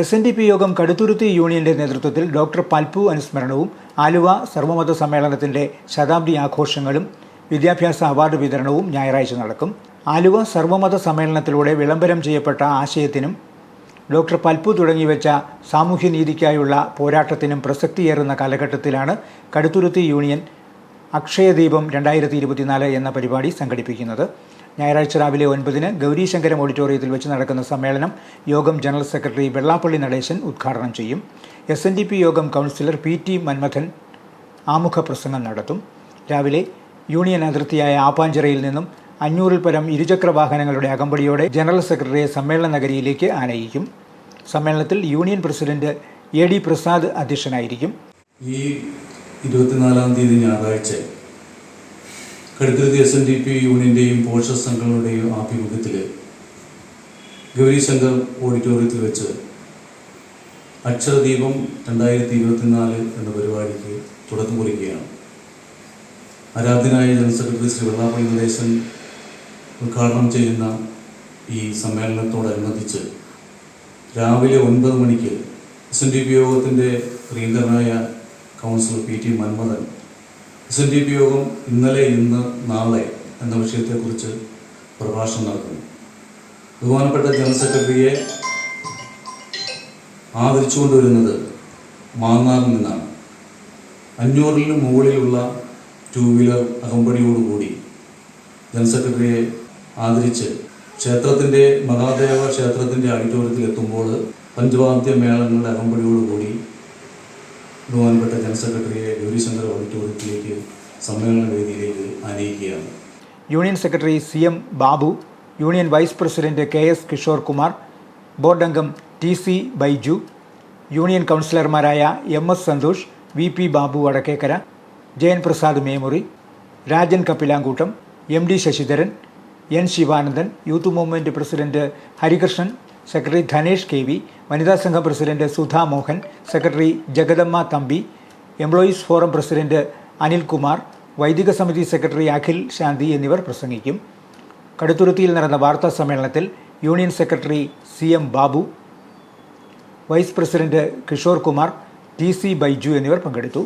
S N D P യോഗം കടുത്തുരുത്തി യൂണിയന്റെ നേതൃത്വത്തിൽ ഡോക്ടർ പൽപു അനുസ്മരണവും ആലുവ സർവമത സമ്മേളനത്തിന്റെ ശതാബ്ദി ആഘോഷങ്ങളും വിദ്യാഭ്യാസ അവാർഡ് വിതരണവും ഞായറാഴ്ച നടക്കും. ആലുവ സർവമത സമ്മേളനത്തിലൂടെ വിളംബരം ചെയ്യപ്പെട്ട ആശയത്തിനും ഡോക്ടർ പൽപു തുടങ്ങിവെച്ച സാമൂഹ്യനീതിക്കായുള്ള പോരാട്ടത്തിനും പ്രസക്തിയേറുന്ന കാലഘട്ടത്തിലാണ് കടുത്തുരുത്തി യൂണിയൻ അക്ഷയദീപം രണ്ടായിരത്തി ഇരുപത്തിനാല് എന്ന പരിപാടി സംഘടിപ്പിക്കുന്നത്. ഞായറാഴ്ച രാവിലെ ഒൻപതിന് ഗൗരീശങ്കരം ഓഡിറ്റോറിയത്തിൽ വെച്ച് നടക്കുന്ന സമ്മേളനം യോഗം ജനറൽ സെക്രട്ടറി വെള്ളാപ്പള്ളി നടേശൻ ഉദ്ഘാടനം ചെയ്യും. S N D P Yogam councillor P T Manmathan ആമുഖ പ്രസംഗം നടത്തും. രാവിലെ യൂണിയൻ അതിർത്തിയായ ആപ്പാഞ്ചിറയിൽ നിന്നും അഞ്ഞൂറിൽ പരം ഇരുചക്ര വാഹനങ്ങളുടെ അകമ്പടിയോടെ ജനറൽ സെക്രട്ടറിയെ സമ്മേളന നഗരിയിലേക്ക് ആനയിക്കും. സമ്മേളനത്തിൽ union president A D Prasad അധ്യക്ഷനായിരിക്കും. ഈ ഇരുപത്തിനാലാം തീയതി ഞായറാഴ്ച. Kaduthuruthy S N D P യൂണിയന്റെയും പോഷക സംഘങ്ങളുടെയും ആഭിമുഖ്യത്തിൽ ഗൗരിശങ്കർ ഓഡിറ്റോറിയത്തിൽ വെച്ച് അക്ഷരദീപം രണ്ടായിരത്തി ഇരുപത്തിനാല് എന്ന പരിപാടിക്ക് തുടക്കം കുറിക്കുകയാണ്. ആരാധ്യനായ ജനറൽ സെക്രട്ടറി ശ്രീ വെള്ളാപ്പള്ളി നടേശൻ ഉദ്ഘാടനം ചെയ്യുന്ന ഈ സമ്മേളനത്തോടനുബന്ധിച്ച് രാവിലെ ഒൻപത് മണിക്ക് എസ് എൻ ഡി പി യോഗത്തിന്റെ പ്രിയങ്കരനായ councillor P T Manmathan S N D P Yogam ഇന്നലെ ഇന്ന് നാളെ എന്ന വിഷയത്തെക്കുറിച്ച് പ്രഭാഷണം നടത്തുന്നു. ബഹുമാനപ്പെട്ട ജനറൽ സെക്രട്ടറിയെ ആദരിച്ചുകൊണ്ടുവരുന്നത് മാന്നാറിൽ നിന്നാണ്. അഞ്ഞൂറിന് മുകളിലുള്ള ടൂ വീലർ അകമ്പടിയോടുകൂടി ജനറൽ സെക്രട്ടറിയെ ആദരിച്ച് ക്ഷേത്രത്തിന്റെ മഹാദേവ ക്ഷേത്രത്തിന്റെ ഓഡിറ്റോറിയത്തിൽ എത്തുമ്പോൾ പഞ്ചവാദ്യ മേളങ്ങളുടെ അകമ്പടിയോടുകൂടി ബഹുമാനപ്പെട്ട ജനറൽ സെക്രട്ടറിയെ ഗൗരിശങ്കർ ഓഡിറ്റോറിയത്തിലേക്ക് സമ്മേളന വേദിയിലേക്ക് ആനയിക്കുകയാണ്. Union secretary C M Babu union vice president K S Kishore Kumar board അംഗം ടി സി ബൈജു യൂണിയൻ കൗൺസിലർമാരായ M S Santhosh V P Babu Vadakkekara Jayan Prasad Memuri Rajan Kappilamkoottam M D Sasidharan N Sivanandan youth movement president Harikrishnan secretary Dhanesh K V വനിതാ സംഘം president Sudha Mohan secretary Jagadamma Thampi employees forum president Anilkumar വൈദിക സമിതി secretary Akhil ശാന്തി എന്നിവർ പ്രസംഗിക്കും. കടുത്തുരുത്തിയിൽ നടന്ന വാർത്താ സമ്മേളനത്തിൽ union secretary C M Babu vice president Kishore Kumar T C Baiju എന്നിവർ പങ്കെടുത്തു.